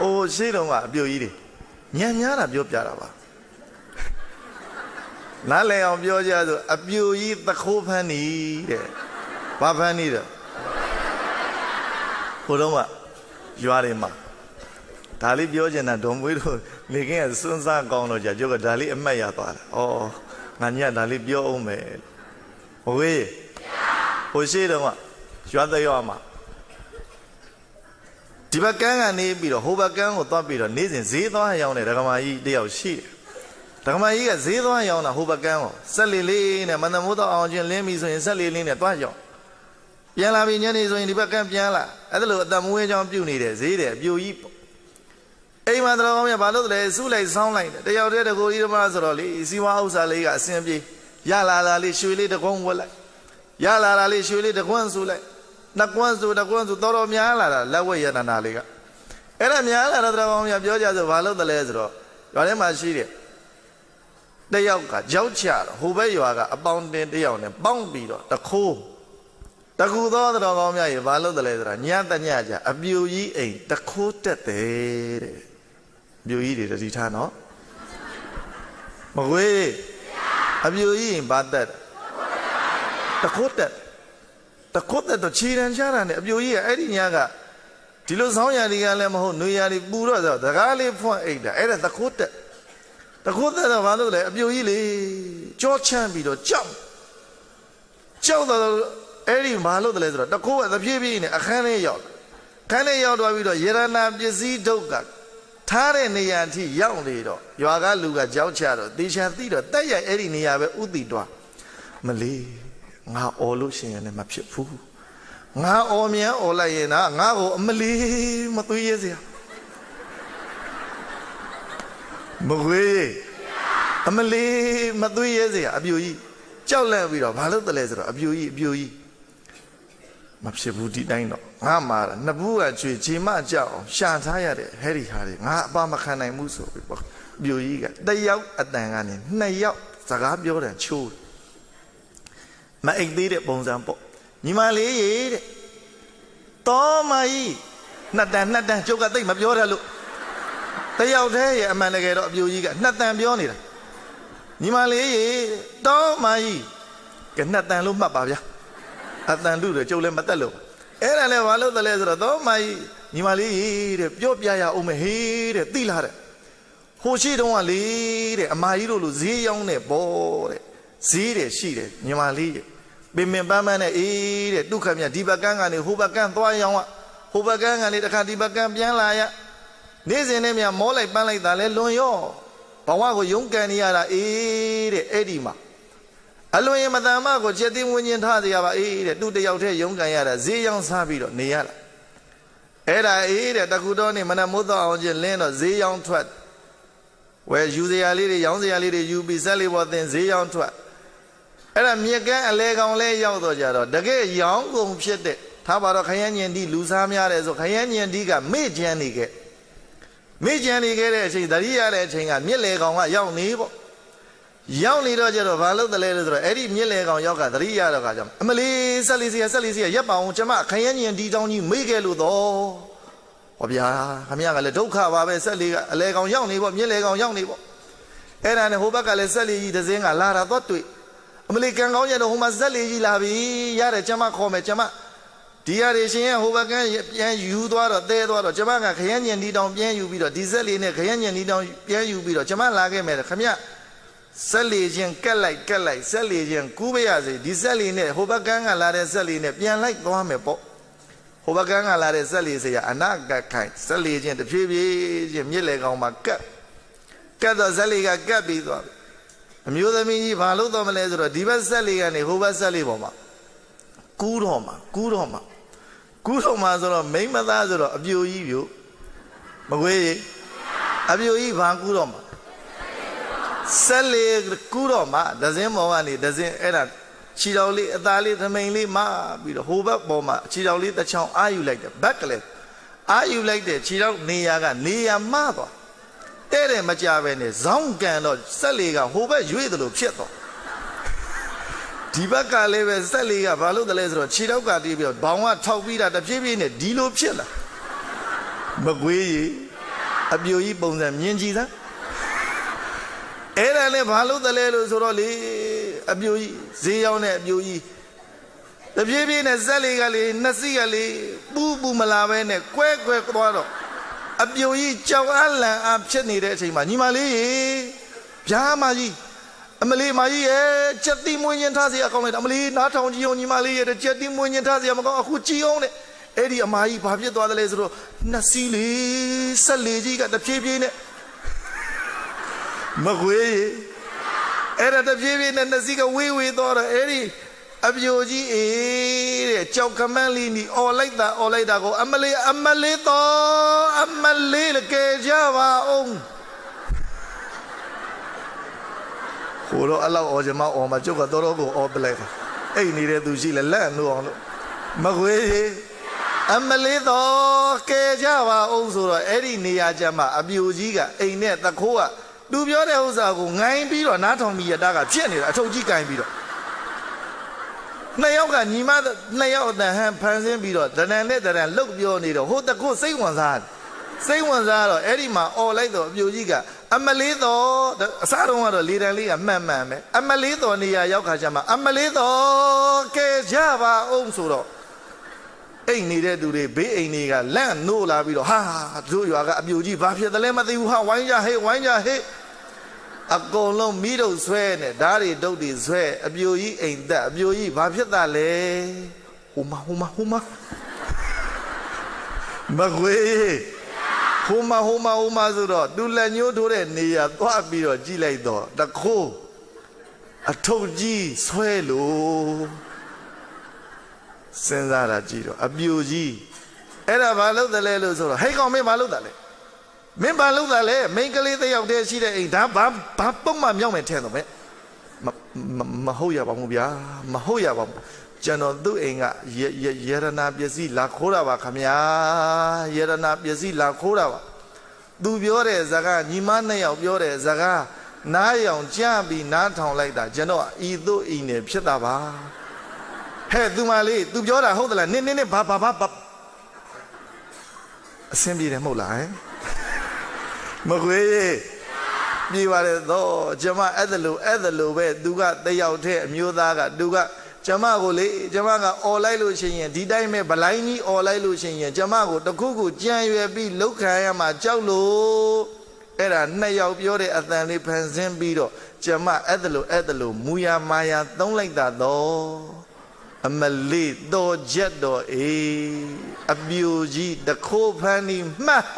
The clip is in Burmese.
အိုးရှေးတုန်းကအပြိုကြီးတွေညံများတာပြောပြတာပါနားလည်အောင်ပြောကြဆိုအပြိုကြီးသခိုးဖန်းနီတဲ့ဘာဖန်းနီတဲ့ဟိုတုန်းကရွာတွေမှာဒါလေးပြောချင်တာဒုံမွေးတို့နေကင်းကစွန်းစားကောင်းတော့ကြာကျုပ်ကဒါလေးအမှတ်ရသွားတာဩငါညဒါလေးပြောအောင်မယ်ဟိုဝေးဟိုရှေးတုန်းကရွာသက်ရွာမှာ ဒီဘက်ကန်းကနေပြီးတော့ဟိုဘက်ကန်းကိုသွားပြီးတော့နေ့စဉ်ဈေးသွားရောင်းတဲ့ဒကမာကြီးတယောက်ရှိတယ်ဒကမာကြီးကဈေးသွားရောင်းတာဟိုဘက်ကန်းကိုဆက်လီလေးနဲ့မန္တမိုးတော့အောင်ချင်းလင်းပြီဆိုရင်ဆက်လီလေးနဲ့သွားရောင်းပြန်လာပြီညနေဆိုရင်ဒီဘက်ကန်းပြန်လာအဲ့ဒါလိုအတမွေးချောင်းပြုတ်နေတဲ့ဈေးတယ်အပြိုကြီးပေါ့အိမ်မှာတော်ကောင်းမြတ်ဘာလို့လဲစုလိုက်ဆောင်းလိုက်တယ်တယောက်တည်းတကိုကြီးဓမ္မဆိုတော့လေစီဝါဥစ္စာလေးကအစင်ပြေရလာလာလေးရွှေလေးတကုန်းဝက်လိုက်ရလာလာလေးရွှေလေးတကွန်းဆူလိုက် နှကွန်းစုတကွန်းစုတော်တော်များလာတာလက်ဝဲရတနာလေးကအဲ့ဒါများလာတော့တော်ကောင်းများပြောကြဆိုဘာလို့တလဲဆိုတော့ရွာထဲမှာရှိတယ်တယောက်ကကြောက်ချတော့ဟိုဘက်ရွာကအပေါင်းတင်တယောက်နဲ့ပေါင်းပြီးတော့တခိုးတကူသောတော်ကောင်းများရေဘာလို့တလဲဆိုတာညတညကြအပြူကြီးအိမ်တခိုးတက်တယ်တဲ့အပြူကြီးတွေတတိထားနော်မကွေးအပြူကြီးအိမ်ဘာတက်တခိုးတက် တခုတ်တဲ့တော့ခြေတန်းချတာနဲ့အပြိုကြီးကအဲ့ဒီညကဒီလိုဆောင်းရာတွေကလည်းမဟုတ်နှွေရာတွေပူတော့ဆိုတကားလေးဖွင့်အိတ်တာအဲ့ဒါတခုတ်တဲ့တခုတ်တဲ့တော့ဘာလို့လဲအပြိုကြီးလေကြောချမ်းပြီးတော့ကြောက်ကြောက်တော့အဲ့ဒီဘာလို့လဲဆိုတော့တခုတ်ကသပြေးပြေးနဲ့အခန်းလေးရောက်ခန်းလေးရောက်သွားပြီးတော့ယေရနာပစ္စည်းဒုက္ခထားတဲ့နေရာအထိရောက်နေတော့ရွာကလူကကြောက်ချတော့တေချာသိတော့တက်ရိုက်အဲ့ဒီနေရာပဲဥတီတွားမလေး ငါអော်လို့ရှိရင်လည်းမဖြစ်ဘူးငါអော်မြန်អော်လိုက်ရင်တော့ငါ့ကိုအမလီမသွေးရစရာမခွေးအမလီမသွေးရစရာအပြူကြီးကြောက်လန့်ပြီးတော့ဘာလို့တလဲဆိုတော့အပြူကြီးအပြူကြီးမဖြစ်ဘူးဒီတိုင်းတော့ငါမှာနှစ်ဘူးကချွေချီမကြောက်အောင်ရှာထားရတဲ့ဟဲဒီဟာတွေငါအပါမခံနိုင်ဘူးဆိုပြီးပေါ့အပြူကြီးကတစ်ယောက်အတန်ကနေနှစ်ယောက်စကားပြောတယ်ချိုး မအိတ်သေးတဲ့ပုံစံပေါ့ညီမလေးရေတဲ့တော်မကြီးနှစ်တန်နှစ်တန်ကျုပ်ကတိတ်မပြောတတ်လို့တယောက်တည်းရဲ့အမှန်တကယ်တော့အပြိုကြီးကနှစ်တန်ပြောနေတာညီမလေးရေတော်မကြီးကနှစ်တန်လို့မှတ်ပါဗျာအတန်လူတွေကျုပ်လည်းမတက်လို့အဲ့ဒါလည်းဘာလို့တလဲဆိုတော့တော်မကြီးညီမလေးရေတဲ့ပြောပြရအောင်မဟေးတဲ့သိလားတဲ့ဟိုရှိတုန်းကလေတဲ့အမာကြီးတို့လိုဈေးရောင်းနေပေါ့တဲ့ဈေးတယ်ရှိတယ်ညီမလေးရဲ့ ပင်ပင်ပန်းပန်းနဲ့အေးတဲ့ဒုက္ခမြတ်ဒီဘက်ကန်းကနေဟိုဘက်ကန်းသွားရောင်းอ่ะဟိုဘက်ကန်းကနေတခါဒီဘက်ကန်းပြန်လာရနေ့စဉ်နဲ့မြမောလိုက်ပန်းလိုက်တာလဲလွန်ရောဘဝကိုယုံကန်နေရတာအေးတဲ့အဲ့ဒီမှာအလွန်ရင်မတန်မကိုချက်သိဝင်းချင်းထားကြရပါအေးတဲ့သူတယောက်တည်းယုံကန်ရတာဈေးရောင်းစားပြီးတော့နေရတာအဲ့ဒါအေးတဲ့တကူတော်နေမနမိုးတော့အောင်ချင်းလင်းတော့ဈေးရောင်းထွက်ဝယ်ယူစရာလေးတွေရောင်းစရာလေးတွေယူပြီးဆက်လေးပေါ်တင်ဈေးရောင်းထွက် အဲ့ဒါမြက်ကန်းအလဲကောင်လဲရောက်တော့ကြတော့တကယ်ရောင်းကုန်ဖြစ်တဲ့ထားပါတော့ခရမ်းညင်ဒီလူစားများတယ်ဆိုခရမ်းညင်ဒီကမေ့ကြမ်းနေခဲ့မေ့ကြမ်းနေခဲ့တဲ့အချိန်တတိယတဲ့အချိန်ကမြက်လေကောင်ကရောက်နေပေါ့ရောက်နေတော့ကြတော့ဘာလို့တလဲလဲဆိုတော့အဲ့ဒီမြက်လေကောင်ရောက်ကတတိယတော့ကကြောင့်အမလေးဆက်လေးစီရဆက်လေးစီရရက်ပါအောင်ကျမခရမ်းညင်ဒီတောင်းကြီးမေ့ခဲ့လို့တော့ဟောဗျာခမရကလည်းဒုက္ခပါပဲဆက်လေးကအလဲကောင်ရောက်နေပေါ့မြက်လေကောင်ရောက်နေပေါ့အဲ့ဒါနဲ့ဟိုဘက်ကလည်းဆက်လေးကြီးတစ်စင်းကလာတာတော့တွေ့ အမလီကန်ကောင်းရတော့ဟိုမှာဇက်လေးကြီးလာပြီရတယ်ကျမခေါ်မယ်ကျမဒီရည်ရှင်ရဲ့ဟိုဘက်ကပြန်ယူသွားတော့တဲသွားတော့ကျမကခရမ်းညင်ဒီတောင်ပြန်ယူပြီးတော့ဒီဇက်လေးနဲ့ခရမ်းညင်ဒီတောင်ပြန်ယူပြီးတော့ကျမလာခဲ့မယ်ခမဇက်လေးချင်းကက်လိုက်ကက်လိုက်ဇက်လေးချင်းကူးပါရစေဒီဇက်လေးနဲ့ဟိုဘက်ကကလာတဲ့ဇက်လေးနဲ့ပြန်လိုက်သွားမယ်ပေါ့ဟိုဘက်ကကလာတဲ့ဇက်လေးစရာအနာကခိုင်ဇက်လေးချင်းတဖြည်းဖြည်းချင်းမြစ်လေကောင်မှာကက်ကက်တော့ဇက်လေးကကက်ပြီးသွားပြီ အမျိုးသမီးကြီးဘာလို့တော့မလဲဆိုတော့ဒီဘက်ဆက်လေးကနေဟိုဘက်ဆက်လေးပေါ်မှာကူးတော့မှာကူးတော့မှာကူးတော့မှာဆိုတော့မိမ့်မသားဆိုတော့အပြိုကြီးပြိုမကွေးရေအပြိုကြီးဘာကူးတော့မှာဆက်လေးကူးတော့မှာဒဇင်းပေါ်ကနေဒဇင်းအဲ့ဒါခြေတော်လေးအသားလေးသမိန်လေးမပြီးတော့ဟိုဘက်ပေါ်မှာခြေတော်လေးတစ်ချောင်းအာယူလိုက်တယ်ဘက်ကလေးအာယူလိုက်တဲ့ခြေတော်နေရာကနေရာမသွား တဲ့တယ်မကြပဲနဲ့ဇောင်းကန်တော့ဆက်လေးကဟိုဘက်ရွေ့တယ်လို့ဖြစ်တော့ဒီဘက်ကလည်းပဲဆက်လေးကဘာလို့တလဲဆိုတော့ခြေတော့ကတီးပြီးတော့ဘောင်ကထောက်ပြီးတာတဖြည်းဖြည်းနဲ့ဒီလိုဖြစ်လာမကွေးကြီးအပြိုကြီးပုံစံမြင်ကြည့်စမ်းအဲ့ဒါနဲ့ဘာလို့တလဲလို့ဆိုတော့လေအပြိုကြီးဈေးရောက်တဲ့အပြိုကြီးတပြေးပြေးနဲ့ဇက်လေးကလေးနှစ်စီးကလေးပူးပူမလာပဲနဲ့ကွဲကွဲသွားတော့ အပြိုကြီးကြောက်အလန့်အဖြစ်နေတဲ့အချိန်မှာညီမလေးရေဗျာမကြီးအမလေးမကြီးရဲ့ကြက်တိမွေးရင်ထားစီအကောင်းလိုက်တာအမလေးနားထောင်ကြည့်အောင်ညီမလေးရဲ့ကြက်တိမွေးရင်ထားစီမကောင်းအခုကြည့်အောင်တဲ့အဲ့ဒီအမကြီးဘာဖြစ်သွားသလဲဆိုတော့နှစ်စီးလေးဆက်လေးကြီးကတပြေးပြေးနဲ့မခွေးရေအဲ့ဒါတပြေးပြေးနဲ့နှစ်စီးကဝေးဝေးသွားတော့အဲ့ဒီ အပြိုကြီးအေးတဲ့ကြောက်ကမန်းလေးနီအော်လိုက်တာအော်လိုက်တာကိုအမလေးအမလေးတော်အမလေးလကယ်ကြပါအောင်ဟိုတော့အလောက်အော်ကြမအော်မှာကျုပ်ကတော်တော်ကိုအော်ပလိုက်တာအဲ့နေတဲ့သူရှိလဲလက်လို့အောင်လို့မခွေးကြီးအမလေးတော်ကယ်ကြပါအောင်ဆိုတော့အဲ့ဒီနေရာကျမှအပြိုကြီးကအိမ်နဲ့တခိုးကသူပြောတဲ့ဥစ္စာကိုငိုင်းပြီးတော့နားထောင်ပြီးရတာကဖြစ်နေတာအထုပ်ကြီးကင်ပြီးတော့ နှစ်ယောက်ကညီမနှစ်ယောက်အတန်ဟန်ဖန်ဆင်းပြီးတော့ဒဏ္ဍန်နဲ့ဒဏ္ဍန်လုတ်ပြောနေတော့ဟိုတခိုးစိတ်ဝင်စားတယ်စိတ်ဝင်စားတော့အဲ့ဒီမှာអော်လိုက်တော့အပြူကြီးကအမလေးတော်အစားတုံးကတော့လေတံလေးကမှန်မှန်ပဲအမလေးတော်နေရာရောက်ခါကျမှအမလေးတော်ကဲကြပါအောင်ဆိုတော့အိမ်နေတဲ့သူတွေဘေးအိမ်တွေကလန့်နိုးလာပြီးတော့ဟာတို့ရွာကအပြူကြီးဘာဖြစ်တယ်လဲမသိဘူးဟာဝိုင်းကြဟေးဝိုင်းကြဟေး အကုန်လုံးမိတို့ဆွဲနဲ့ဓာတ်တွေဒုတ်တွေဆွဲအပြူကြီးအိမ်သက်အပြူကြီးဘာဖြစ်တာလဲဟိုမဟိုမဟိုမမကွေးဟိုမှာဟိုမှာဟိုမှာဆိုတော့သူလက်ညှိုးထိုးတဲ့နေရာသွားပြီးတော့ကြည့်လိုက်တော့တခိုးအထုပ်ကြီးဆွဲလို့စဉ်းစားတာကြည့်တော့အပြူကြီးအဲ့ဒါဘာလုပ်တယ်လဲလို့ဆိုတော့ဟဲ့ကောင်မင်းဘာလုပ်တာလဲ မင်းဘာလုပ်တာလဲမိန်းကလေးတစ်ယောက်တည်းရှိတဲ့အိမ်ဒါဘာဘာပုံမှန်မြောက်မယ်ထဲတော့မဲမမမဟုတ်ရပါဘူးဗျာမဟုတ်ရပါဘူးကျွန်တော်သူ့အိမ်ကရရရတနာပစ္စည်းလာခိုးတာပါခမညာရတနာပစ္စည်းလာခိုးတာပါသူပြောတဲ့ဇာကညီမနှစ်ယောက်ပြောတဲ့ဇာကနားရောင်ကြပြီးနားထောင်လိုက်တာကျွန်တော်ဤသို့ဤနေဖြစ်တာပါဟဲ့သူမလေး तू ပြောတာဟုတ်သလားနင်းနင်းနင်းဘာဘာဘာဘာအဆင်ပြေတယ်မဟုတ်လားဟ မ်မခွေးရေပြေပါတယ်တော့ကျမအဲ့ဒါလိုအဲ့ဒါလိုပဲသူကတယောက်တည်းအမျိုးသားကသူကကျမကိုလေကျမကអော်လိုက်လို့ရှိရင်ဒီတိုင်းပဲဗလိုင်းကြီးអော်လိုက်လို့ရှိရင်ကျမကိုတခုခုကြံရွယ်ပြီးလောက်ခံရမှာကြောက်လို့အဲ့ဒါနှစ်ယောက်ပြောတဲ့အတန်လေးဖန်ဆင်းပြီးတော့ကျမအဲ့ဒါလိုအဲ့ဒါလိုမူယာမာယာသုံးလိုက်တာတော့အမလေးတော်ချက်တော်အေးအပြူကြီးတခိုးဖန်းဒီမှတ်ဟ